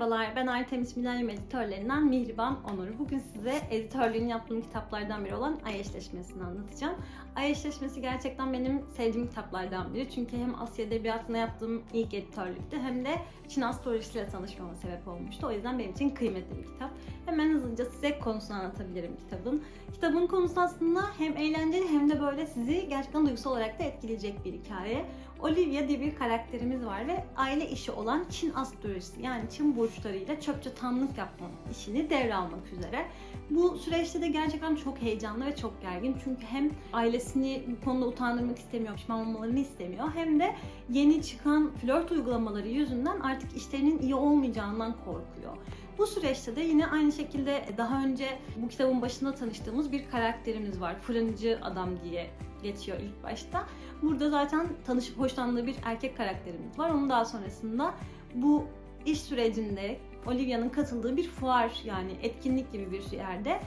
Merhabalar, ben Artemis Milenyum editörlerinden Mihriban Onur. Bugün size editörlüğünü yaptığım kitaplardan biri olan Ay Eşleşmesi'ni anlatacağım. Ay Eşleşmesi gerçekten benim sevdiğim kitaplardan biri. Çünkü hem Asya Edebiyatı'na yaptığım ilk editörlüktü hem de Çin astrolojisiyle tanışmama sebep olmuştu. O yüzden benim için kıymetli bir kitap. Hemen hızlıca size konusunu anlatabilirim kitabın. Kitabın konusu aslında hem eğlenceli hem de böyle sizi gerçekten duygusal olarak da etkileyecek bir hikaye. Olivia diye bir karakterimiz var ve aile işi olan Çin astrolojisi yani Çin burçlarıyla çöpçe tamlık yapma işini devralmak üzere. Bu süreçte de gerçekten çok heyecanlı ve çok gergin çünkü hem ailesini bu konuda utandırmak istemiyor, pişman olmalarını istemiyor hem de yeni çıkan flört uygulamaları yüzünden artık işlerinin iyi olmayacağından korkuyor. Bu süreçte de yine aynı şekilde daha önce bu kitabın başında tanıştığımız bir karakterimiz var. Fırıncı adam diye geçiyor ilk başta. Burada zaten tanışıp hoşlandığı bir erkek karakterimiz var. Onun daha sonrasında bu iş sürecinde Olivia'nın katıldığı bir fuar yani etkinlik gibi bir yerde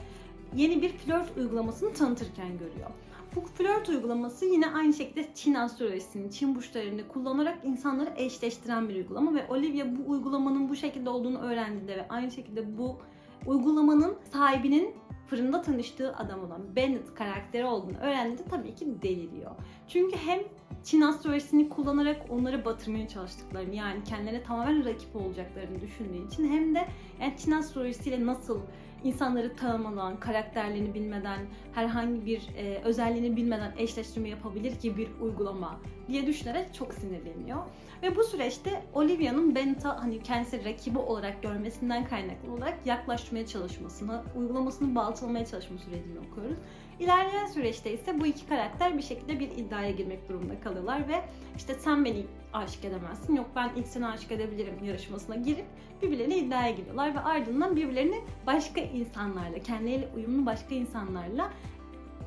yeni bir flört uygulamasını tanıtırken görüyor. Bu flört uygulaması yine aynı şekilde Çin astrolojisini, Çin burçlarını kullanarak insanları eşleştiren bir uygulama ve Olivia bu uygulamanın bu şekilde olduğunu öğrendiğinde ve aynı şekilde bu uygulamanın sahibinin fırında tanıştığı adam olan Bennett karakteri olduğunu öğrendiğinde tabii ki deliriyor. Çünkü hem Çin astrolojisini kullanarak onları batırmaya çalıştıklarını yani kendilerine tamamen rakip olacaklarını düşündüğü için hem de yani Çin astrolojisiyle nasıl insanları tanımadan, karakterlerini bilmeden, herhangi bir e, özelliğini bilmeden eşleştirme yapabilir ki bir uygulama diye düşünerek çok sinirleniyor. Ve bu süreçte Olivia'nın Bennett'a hani kendisi rakibi olarak görmesinden kaynaklı olarak yaklaşmaya çalışmasını, uygulamasını baltalamaya çalışma sürecini okuyoruz. İlerleyen süreçte ise bu iki karakter bir şekilde bir iddiaya girmek durumunda kalıyorlar ve işte sen beni aşık edemezsin, yok ben ilk seni aşık edebilirim yarışmasına girip birbirlerine iddiaya giriyorlar ve ardından birbirlerini başka insanlarla, kendileriyle uyumlu başka insanlarla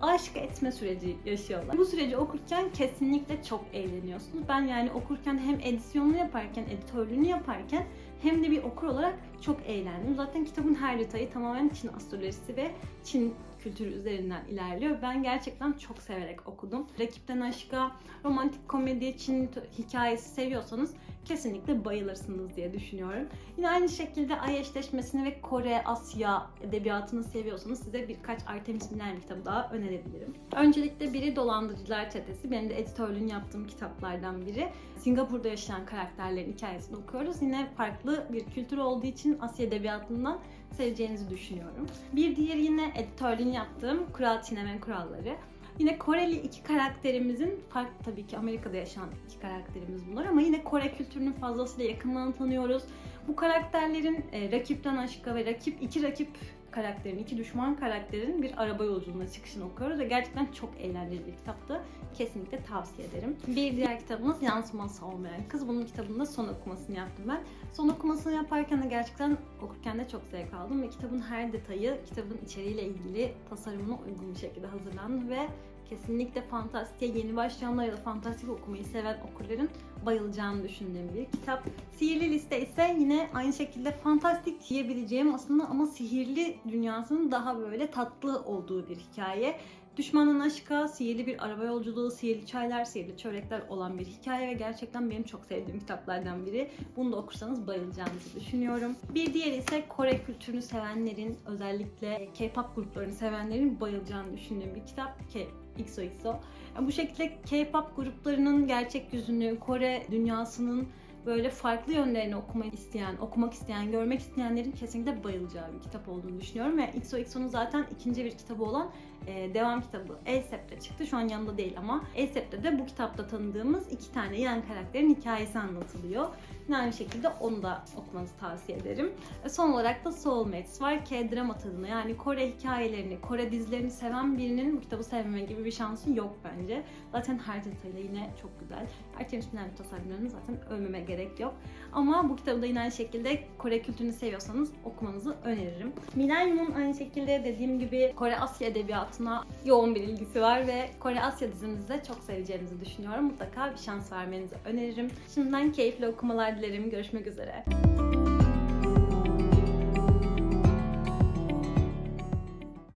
aşık etme süreci yaşıyorlar. Bu süreci okurken kesinlikle çok eğleniyorsunuz. Ben yani okurken hem edisyonunu yaparken, editörlüğünü yaparken hem de bir okur olarak çok eğlendim. Zaten kitabın her detayı tamamen Çin astrolojisi ve Çin kültürü üzerinden ilerliyor. Ben gerçekten çok severek okudum. Rakipten aşka, romantik komedi, Çin hikayesi seviyorsanız kesinlikle bayılırsınız diye düşünüyorum. Yine aynı şekilde Ay eşleşmesini ve Kore, Asya edebiyatını seviyorsanız size birkaç Artemis Milenyum kitabı daha önerebilirim. Öncelikle biri Dolandırıcılar Çetesi. Benim de editörlüğünü yaptığım kitaplardan biri. Singapur'da yaşayan karakterlerin hikayesini okuyoruz. Yine farklı bir kültür olduğu için Asya edebiyatından seveceğinizi düşünüyorum. Bir diğeri yine editörlüğünü yaptığım Kural Çiğneme Kuralları. Yine Koreli iki karakterimizin, farklı tabii ki Amerika'da yaşayan iki karakterimiz bunlar ama yine Kore kültürünün fazlasıyla yakından tanıyoruz. Bu karakterlerin e, rakipten aşka ve rakip iki rakip karakterin, iki düşman karakterin bir araba yolculuğuna çıkışını okuyoruz ve gerçekten çok eğlenceli bir kitaptı. Kesinlikle tavsiye ederim. Bir diğer kitabımız Yansıması Olmayan Kız. Bunun kitabında son okumasını yaptım ben. Son okumasını yaparken de gerçekten okurken de çok zevk aldım ve kitabın her detayı kitabın içeriğiyle ilgili tasarımına uygun bir şekilde hazırlandı ve kesinlikle fantastiğe yeni başlayanlar ya da fantastik okumayı seven okurların bayılacağını düşündüğüm bir kitap. Sihirli Liste ise yine aynı şekilde fantastik diyebileceğim aslında ama sihirli dünyasının daha böyle tatlı olduğu bir hikaye. Düşmanın aşka, sihirli bir araba yolculuğu, sihirli çaylar, sihirli çörekler olan bir hikaye ve gerçekten benim çok sevdiğim kitaplardan biri. Bunu da okursanız bayılacağınızı düşünüyorum. Bir diğeri ise Kore kültürünü sevenlerin, özellikle K-pop gruplarını sevenlerin bayılacağını düşündüğüm bir kitap ki XOXO. Yani bu şekilde K-pop gruplarının gerçek yüzünü, Kore dünyasının böyle farklı yönlerini okumak isteyen, okumak isteyen, görmek isteyenlerin kesinlikle bayılacağı bir kitap olduğunu düşünüyorum. Ve XOXO'nun zaten ikinci bir kitabı olan e, devam kitabı Elsep'te çıktı. Şu an yanında değil ama Elsep'te de bu kitapta tanıdığımız iki tane yan karakterin hikayesi anlatılıyor. Yine aynı şekilde onu da okumanızı tavsiye ederim. E, son olarak da Soulmates var. K-drama tadına yani Kore hikayelerini, Kore dizilerini seven birinin bu kitabı sevmeme gibi bir şansı yok bence. Zaten her detayıyla yine çok güzel. Artemis Milenyum tasarımlarını zaten övmeme gerek yok. Ama bu kitabı da yine aynı şekilde Kore kültürünü seviyorsanız okumanızı öneririm. Milenyum'un aynı şekilde dediğim gibi Kore Asya edebiyatına yoğun bir ilgisi var ve Kore Asya dizimizi de çok seveceğinizi düşünüyorum. Mutlaka bir şans vermenizi öneririm. Şimdiden keyifli okumalar dilerim. Görüşmek üzere.